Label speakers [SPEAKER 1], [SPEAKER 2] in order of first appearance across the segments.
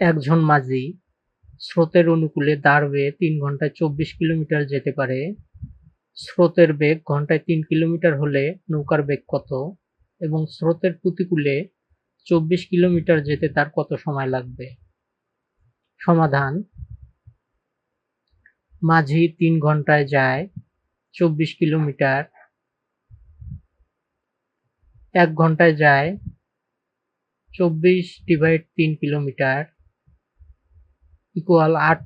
[SPEAKER 1] একজন মাঝি স্রোতের অনুকূলে দাঁড় তিন ঘন্টায় চব্বিশ কিলোমিটার যেতে পারে। স্রোতের বেগ ঘন্টায় তিন কিলোমিটার হলে নৌকার বেগ কত? এবং স্রোতের প্রতিকূলে চব্বিশ কিলোমিটার যেতে তার কত সময় লাগবে? সমাধান, মাঝি তিন ঘন্টায় যায় চব্বিশ কিলোমিটার, এক ঘন্টায় যায় চব্বিশ ডিভাইড তিন কিলোমিটার। ইকুয়াল আট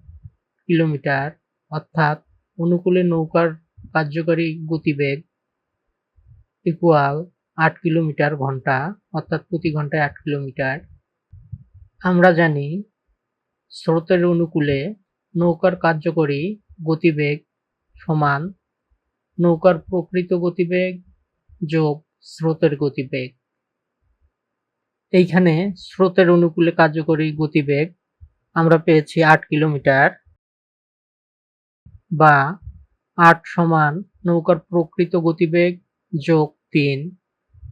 [SPEAKER 1] কিলোমিটার অর্থাৎ অনুকূলে নৌকার কার্যকরী গতিবেগ ইকুয়াল আট কিলোমিটার ঘণ্টা, অর্থাৎ প্রতি ঘন্টায় আট কিলোমিটার আমরা জানি স্রোতের অনুকূলে নৌকার কার্যকরী গতিবেগ সমান নৌকার প্রকৃত গতিবেগ যোগ স্রোতের গতিবেগ। এইখানে স্রোতের অনুকূলে কার্যকরী গতিবেগ আমরা পেয়েছি আট কিলোমিটার বা আট সমান নৌকার প্রকৃত গতিবেগ যোগ তিন,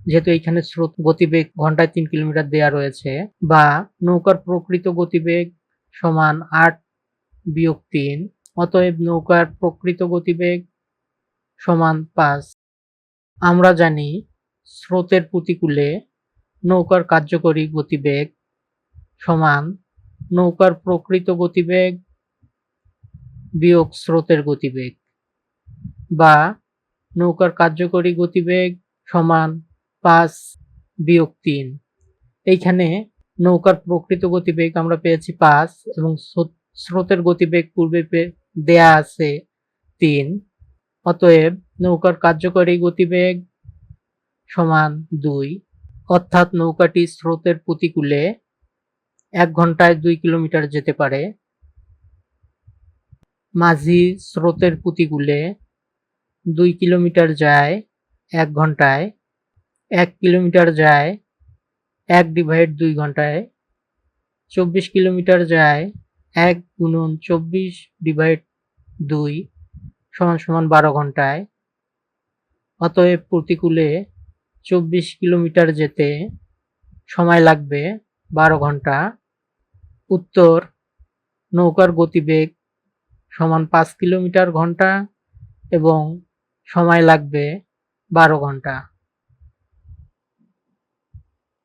[SPEAKER 1] যেহেতু এইখানে স্রোত গতিবেগ ঘন্টায় তিন কিলোমিটার দেয়া রয়েছে, বা নৌকার প্রকৃত গতিবেগ সমান আট বিয়োগ তিন, অতএব নৌকার প্রকৃত গতিবেগ সমান পাঁচ। আমরা জানি স্রোতের প্রতিকূলে নৌকার কার্যকরী গতিবেগ সমান নৌকার প্রকৃত গতিবেগ বিয়োগ স্রোতের গতিবেগ বা নৌকার কার্যকরী গতিবেগ সমান পাঁচ বিয়োগ তিন। এইখানে নৌকার প্রকৃত গতিবেগ আমরা পেয়েছি পাঁচ এবং স্রোত- স্রোতের গতিবেগ পূর্বে দেয়া আছে তিন। অতএব নৌকার কার্যকরী গতিবেগ সমান দুই। অর্থাৎ নৌকাটি স্রোতের প্রতিকূলে এক ঘন্টায় দুই কিলোমিটার যেতে পারে। মাঝি স্রোতের প্রতিকূলে দুই কিলোমিটার যায়, এক ঘন্টায়। এক কিলোমিটার যায়, এক ডিভাইড দুই ঘন্টায়। চব্বিশ কিলোমিটার যায়, এক গুণন চব্বিশ ডিভাইড দুই সমান সমান বারো ঘন্টায়। অতএব প্রতিকূলে চব্বিশ কিলোমিটার যেতে সময় লাগবে বারো ঘণ্টা। উত্তর নৌকার গতিবেগ সমান পাঁচ কিলোমিটার ঘণ্টা এবং সময় লাগবে বারো ঘণ্টা।